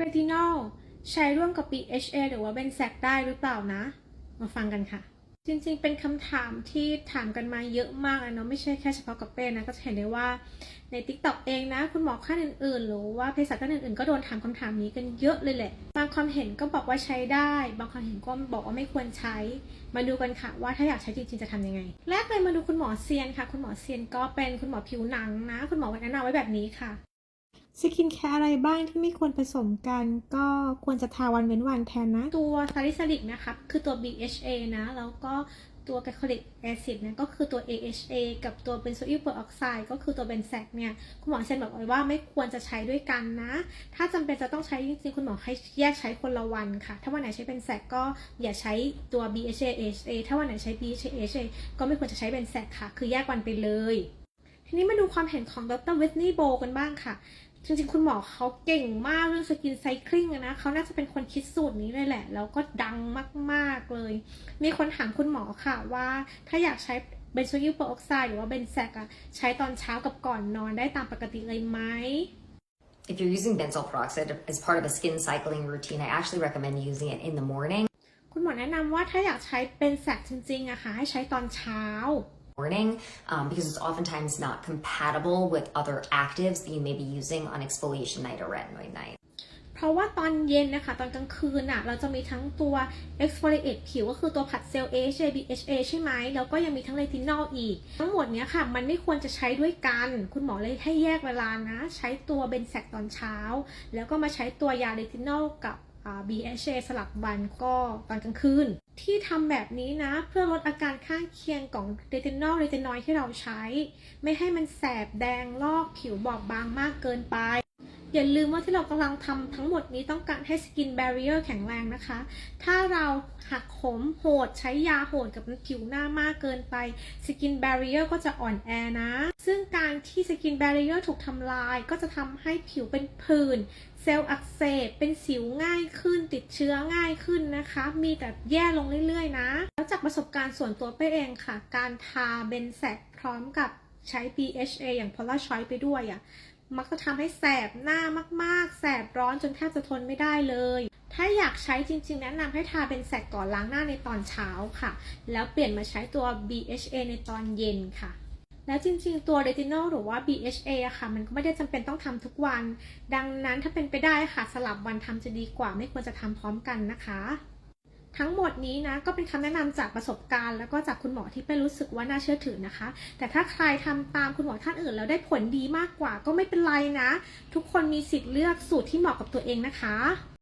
Retinol ใช้ร่วมกับ BHA หรือว่าเบนแซกได้หรือเปล่านะ มาฟังกันค่ะ จริงๆ เป็นคำถามที่ถามกันมาเยอะมากเลยเนาะไม่ใช่แค่เฉพาะกับเป้นะ ก็จะเห็นได้ว่าใน TikTok เองนะ คุณหมอท่านอื่นๆ หรือว่าเภสัชท่านอื่นๆ ก็โดนถามคำถามนี้กันเยอะเลยแหละ บางความเห็นก็บอกว่าใช้ได้ บางความเห็นก็บอกว่าไม่ควรใช้ มาดูกันค่ะว่าถ้าอยากใช้จริงๆ จะทำยังไง แรกเลยมาดูคุณหมอเซียนค่ะ คุณหมอเซียนก็เป็นคุณหมอผิวหนังนะ คุณหมอแนะนำไว้แบบนี้ค่ะ สกินแคร์อะไรบ้างที่ไม่ควรผสมกันก็ควรจะทาวันเว้นวันแทนนะ ตัวซาลิซิลิกนะคะคือตัว BHA นะ แล้วก็ตัวแกลโคลิกแอซิดเนี่ยก็คือตัว AHA กับตัวเบนโซอิลเปอร์ออกไซด์ก็คือตัวเบนแซกเนี่ย คุณหมอเซนบอกไว้ว่าไม่ควรจะใช้ด้วยกันนะ ถ้าจำเป็นจะต้องใช้จริงๆ คุณหมอให้แยกใช้คนละวันค่ะ ถ้าวันไหนใช้เบนแซกก็อย่าใช้ตัว BHA AHA ถ้าวันไหนใช้ BHA AHA ก็ไม่ควรจะใช้เบนแซกค่ะ คือแยกวันไปเลย ทีนี้มาดูความเห็นของดรเวิทนีย์โบกันบ้างค่ะ จริงๆ คุณหมอเขาเก่งมากเรื่องสกินไซคลิงนะเขาน่าจะเป็นคนคิดสูตรนี้เลยแหละ แล้วก็ดังมากๆเลย มีคนถามคุณหมอค่ะว่าถ้าอยากใช้เบนโซยิลเปอร์ออกไซด์หรือว่าเบนแซกอะใช้ตอนเช้ากับก่อนนอนได้ตามปกติเลยไหม If you're using benzoyl peroxide as part of a skin cycling routine, I actually recommend using it in the morning. คุณหมอแนะนำว่าถ้าอยากใช้เบนแซกจริงๆอะค่ะให้ใช้ตอนเช้า Morning, um, because it's oftentimes not compatible with other actives that you may be using on exfoliation night or retinoid night. เพราะว่าตอนเย็นนะคะ ตอนกลางคืนน่ะเราจะมีทั้งตัว exfoliate ผิวก็คือตัวผัดเซลล์ AHA BHA ใช่ไหม แล้วก็ยังมีทั้งเรตินอลอีก ทั้งหมดเนี้ยค่ะ มันไม่ควรจะใช้ด้วยกัน คุณหมอเลยให้แยกเวลานะ ใช้ตัวเบนแซกตอนเช้า แล้วก็มาใช้ตัวยาเรตินอลกับ BHA สลับวันก็ตอนกลางคืน ที่ทำแบบนี้นะ เพื่อลดอาการข้างเคียงของเรตินอลเรตินอยที่เราใช้ ไม่ให้มันแสบแดงลอกผิวบอบบางมากเกินไป อย่าลืมว่าที่เรากำลังทำทั้งหมดนี้ต้องการให้สกิน b บ r รียร์แข็งแรงนะคะ ถ้าเราหักโหมโหดใช้ยาโหดกับผิวหน้ามากเกินไปสกิน b บ r รียร์ก็จะอ่อนแอนะ ซึ่งการที่สกิน b บ r รียร์ถูกทำลาย ก็จะทำให้ผิวเป็นผื่นเซลล์อักเสบเป็นสิวง่ายขึ้นติดเชื้อง่ายขึ้นนะคะ มีแต่แย่ลงเรื่อยๆ นะ แล้วจากประสบการณ์ส่วนตัวเป้เองค่ะ การทาเบนแซกพร้อมกับใช้ BHA อย่าง Polar Choice ไปด้วยอะ่ะ มักจะทำให้แสบหน้ามากๆ แสบร้อนจนแทบจะทนไม่ได้เลย ถ้าอยากใช้จริงๆ แนะนำให้ทาเป็นแสกก่อนล้างหน้าในตอนเช้าค่ะ แล้วเปลี่ยนมาใช้ตัว BHA ในตอนเย็นค่ะแล้วจริงๆ ตัว retinol หรือว่า BHA อะค่ะ มันก็ไม่ได้จำเป็นต้องทำทุกวัน ดังนั้นถ้าเป็นไปได้ค่ะ สลับวันทำจะดีกว่าไม่ควรจะทำพร้อมกันนะคะ ทั้งหมดนี้นะก็เป็นคำแนะนำจากประสบการณ์ แล้วก็จากคุณหมอที่ไปรู้สึกว่าน่าเชื่อถือนะคะ แต่ถ้าใครทำตามคุณหมอท่านอื่น แล้วได้ผลดีมากกว่าก็ไม่เป็นไรนะ ทุกคนมีสิทธิ์เลือกสูตรที่เหมาะกับตัวเองนะคะ